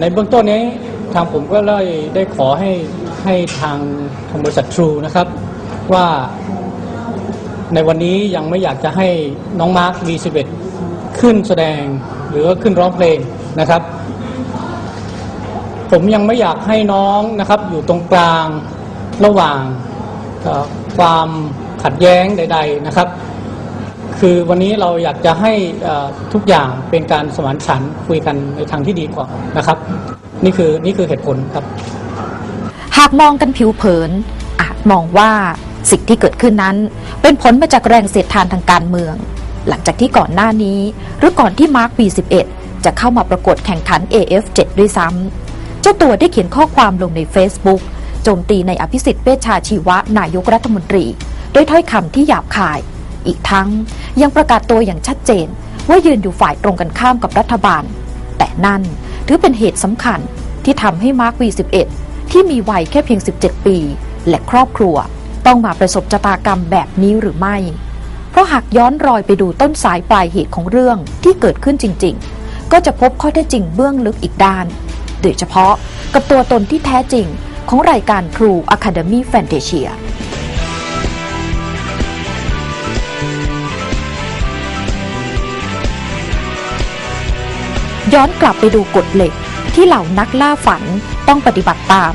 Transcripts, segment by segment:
ในเบื้องต้นนี้ทางผมก็ได้ได้ขอให้ให้ทางทางบริษัททรูนะครับ ว่าในวันนี้ยังไม่อยากจะให้น้องมาร์ค V11 ขึ้นแสดงหรือว่าขึ้นร้องเพลงนะครับ ผมยังไม่อยากให้น้องนะครับ อยู่ตรงกลางระหว่างความขัดแย้งใด ๆนะครับ คือวันนี้เราอยากจะให้ทุกอย่างเป็นการสมานฉันคุยกันในทางที่ดีกว่านะครับ นี่คือนี่คือเหตุผลครับ หากมองกันผิวเผินอาจมองว่าสิ่งที่เกิดขึ้นนั้น เป็นผลมาจากแรงเสียดทานทางการเมือง หลังจากที่ก่อนหน้านี้ หรือก่อนที่มาร์ค B11 จะเข้ามาประกวดแข่งขัน AF7 ด้วยซ้ำเจ้าตัวได้เขียนข้อความลงใน Facebook โจมตีในอภิสิทธิ์เวชชาชีวะนายกรัฐมนตรี ด้วยถ้อยคำที่หยาบคาย อีกทั้ง ยังประกาศตัวอย่างชัดเจน ว่ายืนอยู่ฝ่ายตรงกันข้ามกับรัฐบาล แต่นั่นถือเป็นเหตุสำคัญที่ทำให้มาร์ค V11 ที่มีวัยแค่เพียง 17 ปี และครอบครัว ต้องมาประสบชะตากรรมแบบนี้หรือไม่ เพราะหากย้อนรอยไปดูต้นสายปลายเหตุของเรื่องที่เกิดขึ้นจริง ๆ ก็จะพบข้อเท็จจริงเบื้องลึกอีกด้าน โดยเฉพาะกับตัวตนที่แท้จริงของรายการครู Academy Fantasia ย้อนกลับไปดูกฎเหล็ก ที่เหล่านักล่าฝันต้องปฏิบัติตาม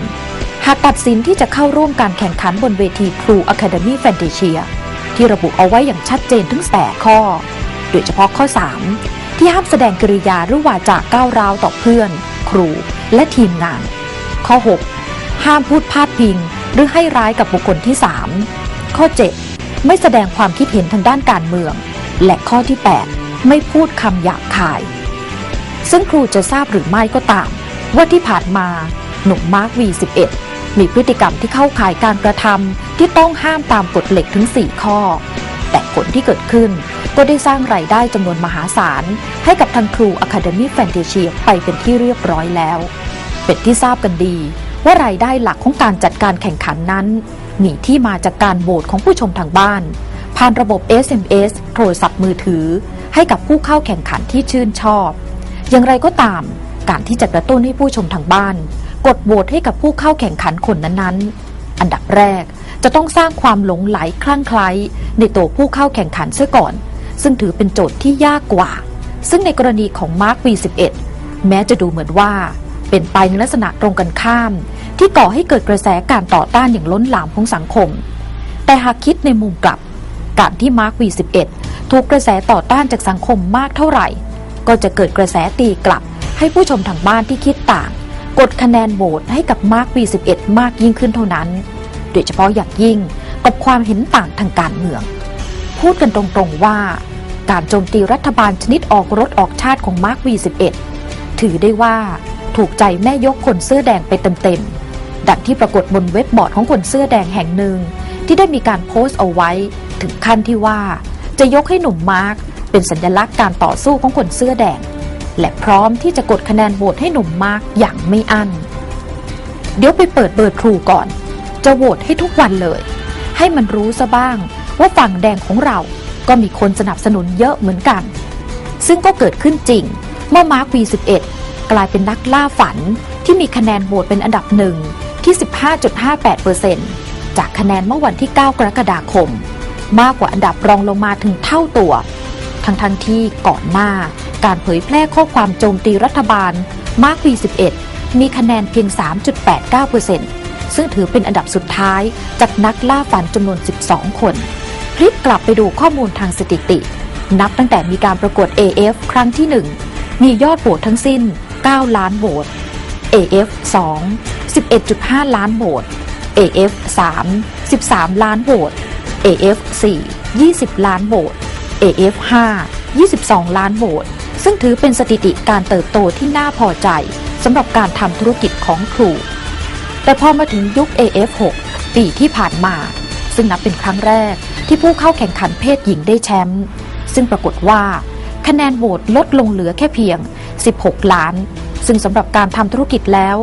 หากตัดสินที่จะเข้าร่วมการแข่งขันบนเวที True Academy Fantasia ที่ระบุเอาไว้อย่างชัดเจนถึงแสข้อ โดยเฉพาะข้อ 3 ที่ห้ามแสดงกริยาหรือวาจาก้าวร้าวต่อเพื่อน ครูและทีมงาน ข้อ 6 ห้ามพูดพาดพิง หรือให้ร้ายกับบุคคลที่ 3 ข้อ 7 ไม่แสดงความคิดเห็นทางด้านการเมือง และข้อที่ 8 ไม่พูดคำหยาบคาย ซึ่งครูจะทราบหรือไม่ก็ตาม ว่าที่ผ่านมาหนุ่มมาร์ค V11 มีพฤติกรรมที่เข้าข่ายการกระทำที่ต้องห้ามตามกฎเหล็กถึง 4 ข้อ แต่ผลที่เกิดขึ้นก็ได้สร้างรายได้จำนวนมหาศาล ให้กับทางครู Academy Fantasia ไปเป็นที่เรียบร้อยแล้ว เป็นที่ทราบกันดี ว่ารายได้หลักของการจัดการแข่งขันนั้น มีที่มาจากการโหวตของผู้ชมทางบ้าน ผ่านระบบ SMS โทรศัพท์มือถือ ให้กับผู้เข้าแข่งขันที่ชื่นชอบ อย่างไรก็ตาม การที่จะกระตุ้นให้ผู้ชมทางบ้าน กดโหวตให้กับผู้เข้าแข่งขันคนนั้นๆ อันดับแรกจะต้องสร้างความหลงไหลคลั่งไคล้ในตัวผู้เข้าแข่งขันเสียก่อน ซึ่งถือเป็นโจทย์ที่ยากกว่า ซึ่งในกรณีของมาร์ค V11 แม้จะดูเหมือนว่า เป็นไปในลักษณะตรงกันข้าม ที่ก่อให้เกิดกระแสการต่อต้านอย่างล้นหลามของสังคม แต่หากคิดในมุมกลับ การที่มาร์ค V11 ถูกกระแสต่อต้านจากสังคมมากเท่าไหร่ ก็จะเกิดกระแสตีกลับ ให้ผู้ชมทางบ้านที่คิดต่าง กดคะแนนโหวตให้กับมาร์ค V11 มากยิ่งขึ้นเท่านั้น โดยเฉพาะอย่างยิ่งกับความเห็นต่างทางการเมือง พูดกันตรงๆว่า การโจมตีรัฐบาลชนิดออกรถออกชาติของมาร์ค V11 ถือได้ว่าถูกใจแม่ยกคนเสื้อแดงไปเต็มๆ ดังที่ปรากฏบนเว็บบอร์ดของคนเสื้อแดงแห่งหนึ่ง ที่ได้มีการโพสต์เอาไว้ ถึงขั้นที่ว่าจะยกให้หนุ่มมาร์ค เป็นสัญลักษณ์การต่อสู้ของคนเสื้อแดง และพร้อมที่จะกดคะแนนโหวตให้หนุ่มมาร์คอย่างไม่อั้น เดี๋ยวไปเปิดเบอร์ทรูก่อน จะโหวตให้ทุกวันเลย ให้มันรู้ซะบ้างว่าฝั่งแดงของเราก็มีคนสนับสนุนเยอะเหมือนกัน ซึ่งก็เกิดขึ้นจริง เมื่อมาร์ค V11 กลายเป็นนักล่าฝันที่มีคะแนนโหวตเป็นอันดับหนึ่งที่ 15.58%จากคะแนนเมื่อวันที่ 9 กรกฎาคม มากกว่าอันดับรองลงมาถึงเท่าตัว ทั้งทั้งที่ก่อนหน้า การเผยแพร่ข้อความโจมตีรัฐบาล มาร์ค V11 มีคะแนนเพียง 3.89%ซึ่งถือเป็นอันดับสุดท้ายจากนักล่าฝันจำนวน 12 คนพลิกกลับไปดูข้อมูลทางสถิติ นับตั้งแต่มีการประกวด AF ครั้งที่ 1 มียอดโหวตทั้งสิ้น 9 ล้านโหวต AF 2 11.5 ล้านโหวต AF 3 13 ล้านโหวต AF 4 20 ล้านโหวต AF 5 22 ล้านโหวตซึ่งถือเป็นสถิติการเติบโตที่น่าพอใจสำหรับการทำธุรกิจของครู แต่พอมาถึงยุค AF6 ปีที่ผ่านมา ซึ่งนับเป็นครั้งแรกที่ผู้เข้าแข่งขันเพศหญิงได้แชมป์ซึ่งปรากฏว่า คะแนนโหวตลดลงเหลือแค่เพียง 16 ล้าน ซึ่งสำหรับการทำธุรกิจแล้ว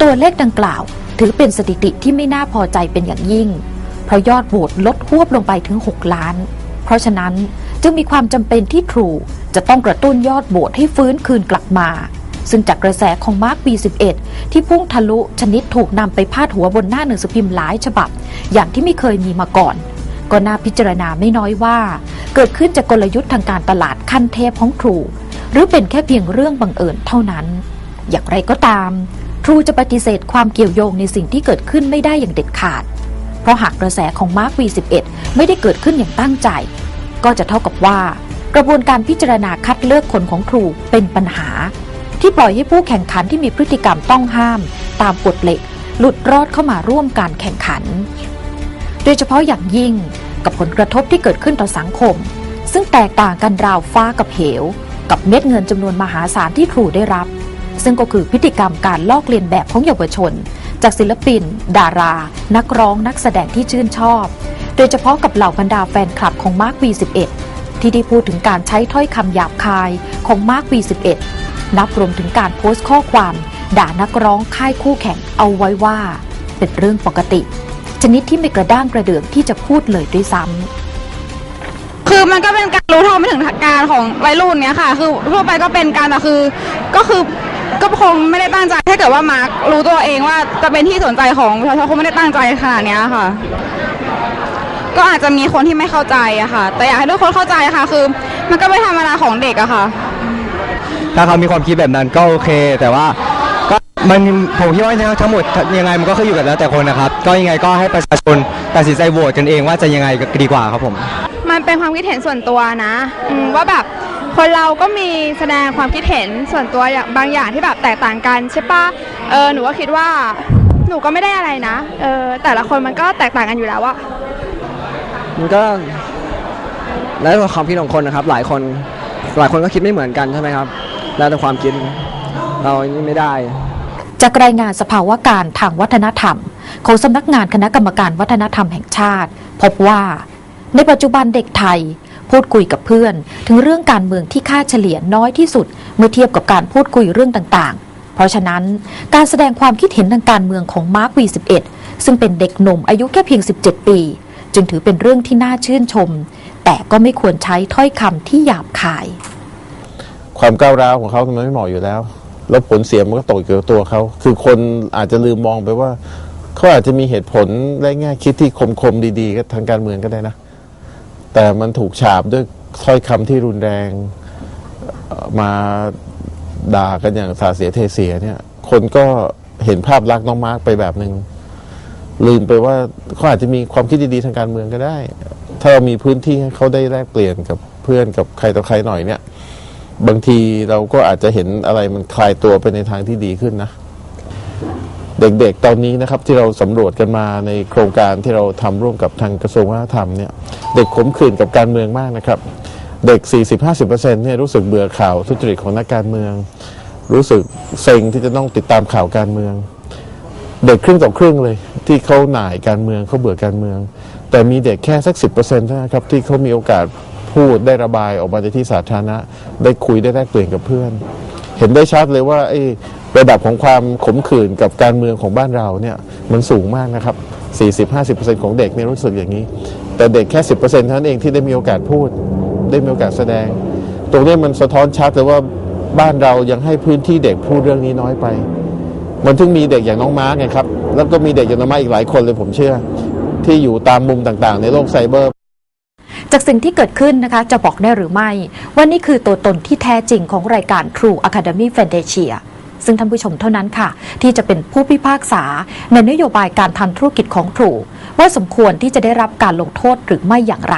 ตัวเลขดังกล่าว ถือเป็นสถิติที่ไม่น่าพอใจเป็นอย่างยิ่ง เพราะยอดโหวตลดหวบลงไปถึง 6 ล้าน เพราะฉะนั้น จึงมีความจำเป็นที่ทรูจะต้องกระตุ้นยอดโหวตให้ฟื้นคืนกลับมา ซึ่งจากกระแสของมาร์กปี11 ที่พุ่งทะลุชนิดถูกนำไปพาดหัวบนหน้าหนังสือพิมพ์หลายฉบับ อย่างที่ไม่เคยมีมาก่อน ก็น่าพิจารณาไม่น้อยว่า เกิดขึ้นจากกลยุทธ์ทางการตลาดขั้นเทพของครูหรือเป็นแค่เพียงเรื่องบังเอิญเท่านั้น อย่างไรก็ตามทรูจะปฏิเสธความเกี่ยวโยงในสิ่งที่เกิดขึ้นไม่ได้อย่างเด็ดขาด เพราะหากกระแสของมาร์กวี11 ไม่ได้เกิดขึ้นอย่างตั้งใจ ก็จะเท่ากับว่า กระบวนการพิจารณาคัดเลือกคนของครูเป็นปัญหา ที่ปล่อยให้ผู้แข่งขันที่มีพฤติกรรมต้องห้าม ตามกฎเหล็ก หลุดรอดเข้ามาร่วมการแข่งขัน โดยเฉพาะอย่างยิ่งกับผลกระทบที่เกิดขึ้นต่อสังคม ซึ่งแตกต่างกันราวฟ้ากับเหว กับเม็ดเงินจำนวนมหาศาลที่ครูได้รับ ซึ่งก็คือพฤติกรรมการลอกเลียนแบบของเยาวชน จากศิลปิน ดารา นักร้องนักแสดงที่ชื่นชอบ โดยเฉพาะกับเหล่าบรรดาแฟนคลับของมาร์ควี11 ที่ได้พูดถึงการใช้ถ้อยคำหยาบคายของมาร์ควี11 นับรวมถึงการโพสต์ข้อความ ด่านักร้องค่ายคู่แข่งเอาไว้ว่า เป็นเรื่องปกติ ชนิดที่ไม่กระด้างกระเดื่องที่จะพูดเลยด้วยซ้ำคือมันก็เป็นการรู้เท่าไม่ถึงการของวัยรุ่นเนี้ยค่ะ คือทั่วไปก็เป็นการแต่คือก็คือก็คงไม่ได้ตั้งใจถ้าเกิดว่ามาร์ครู้ตัวเองว่าจะเป็นที่สนใจของประชาชนคงไม่ได้ตั้งใจขนาดเนี้ยค่ะ ก็อาจจะมีคนที่ไม่เข้าใจอะค่ะ แต่อยากให้ทุกคนเข้าใจค่ะ คือ มันก็เป็นธรรมดาของเด็กอะค่ะ ถ้าเขามีความคิดแบบนั้นก็โอเค แต่ว่าก็มันผมคิดว่าทั้งหมดยังไงมันก็ขึ้นอยู่กับแล้วแต่คนนะครับ ก็ยังไงก็ให้ประชาชนตัดสินใจโหวตกันเองว่าจะยังไงก็ดีกว่าครับผม มันเป็นความคิดเห็นส่วนตัวนะอืมว่าแบบคนเราก็มีแสดงความคิดเห็นส่วนตัวอย่างบางอย่างที่แบบแตกต่างกันใช่ปะเออหนูก็คิดว่าหนูก็ไม่ได้อะไรนะ เออแต่ละคนมันก็แตกต่างกันอยู่แล้วอะ มันก็แล้วแต่ความคิดของคนนะครับ หลายคนหลายคนก็คิดไม่เหมือนกันใช่ไหมครับ แล้วแต่ความคิดเรานี่ไม่ได้จากรายงานสภาวะการทางวัฒนธรรม ของสำนักงานคณะกรรมการวัฒนธรรมแห่งชาติ พบว่า ในปัจจุบันเด็กไทย พูดคุยกับเพื่อน ถึงเรื่องการเมืองที่ค่าเฉลี่ยน้อยที่สุด เมื่อเทียบกับการพูดคุยเรื่องต่างๆ เพราะฉะนั้นการแสดงความคิดเห็นทางการเมืองของมาร์ควี11ซึ่งเป็นเด็กหนุ่มอายุแค่เพียง 17 ปี จึงถือเป็นเรื่องที่น่าชื่นชม แต่ก็ไม่ควรใช้ถ้อยคำที่หยาบคาย ความก้าวร้าวของเขาทำไมไม่เหมาะอยู่แล้ว แล้วผลเสียมันก็ตกอยู่กับตัวเขา คือคนอาจจะลืมมองไปว่า เขาอาจจะมีเหตุผลและแง่คิดที่คมๆดีๆก็ทางการเมืองก็ได้นะ แต่มันถูกฉาบด้วยถ้อยคำที่รุนแรงมาด่ากันอย่างสาเสียเทเสียเนี่ย คนก็เห็นภาพลักษณ์น้องมาร์กไปแบบหนึ่ง ลืมไปว่าเขาอาจจะมีความคิดดีๆทางการเมืองก็ได้ ถ้าเรามีพื้นที่ให้เขาได้แลกเปลี่ยนกับเพื่อนกับใครต่อใครหน่อยเนี่ย บางทีเราก็อาจจะเห็นอะไรมันคลายตัวไปในทางที่ดีขึ้นนะเด็กๆ ตอนนี้นะครับที่เราสำรวจกันมาในโครงการที่เราทำร่วมกับทางกระทรวงวัฒนธรรมเนี่ยเด็กขมขื่นกับการเมืองมากนะครับ เด็ก 40-50%เนี่ยรู้สึกเบื่อข่าวทุจริตของนักการเมือง รู้สึกเซ็งที่จะต้องติดตามข่าวการเมือง เด็กครึ่งต่อครึ่งเลย ที่เขาหน่ายการเมืองเขาเบื่อการเมือง แต่มีเด็กแค่สักสิบเปอร์เซ็นต์นะครับที่เขามีโอกาสพูดได้ระบายออกมาในที่สาธารณะ ได้คุยได้แลกเปลี่ยนกับเพื่อน เห็นได้ชัดเลยว่าไอ้ระดับของความขมขื่นกับการเมืองของบ้านเราเนี่ยมันสูงมากนะครับ 40-50%ของเด็กเนี่ยรู้สึกอย่างนี้ แต่เด็กแค่ 10%เท่านั้นเองที่ได้มีโอกาสพูด ได้มีโอกาสแสดง ตรงนี้มันสะท้อนชัดเลยว่าบ้านเรายังให้พื้นที่เด็กพูดเรื่องนี้น้อยไป มันถึงมีเด็กอย่างน้องมาร์กไงครับ แล้วก็มีเด็กอย่างน้องมาร์กอีกหลายคนเลยผมเชื่อ ที่อยู่ตามมุมต่างๆ ในโลกไซเบอร์ จากสิ่งที่เกิดขึ้นนะคะ จะบอกได้หรือไม่ ว่านี่คือตัวตนที่แท้จริงของรายการ True Academy Fantasia ซึ่งท่านผู้ชมเท่านั้นค่ะ ที่จะเป็นผู้พิพากษาในนโยบายการทำธุรกิจของ True ว่าสมควรที่จะได้รับการลงโทษหรือไม่อย่างไร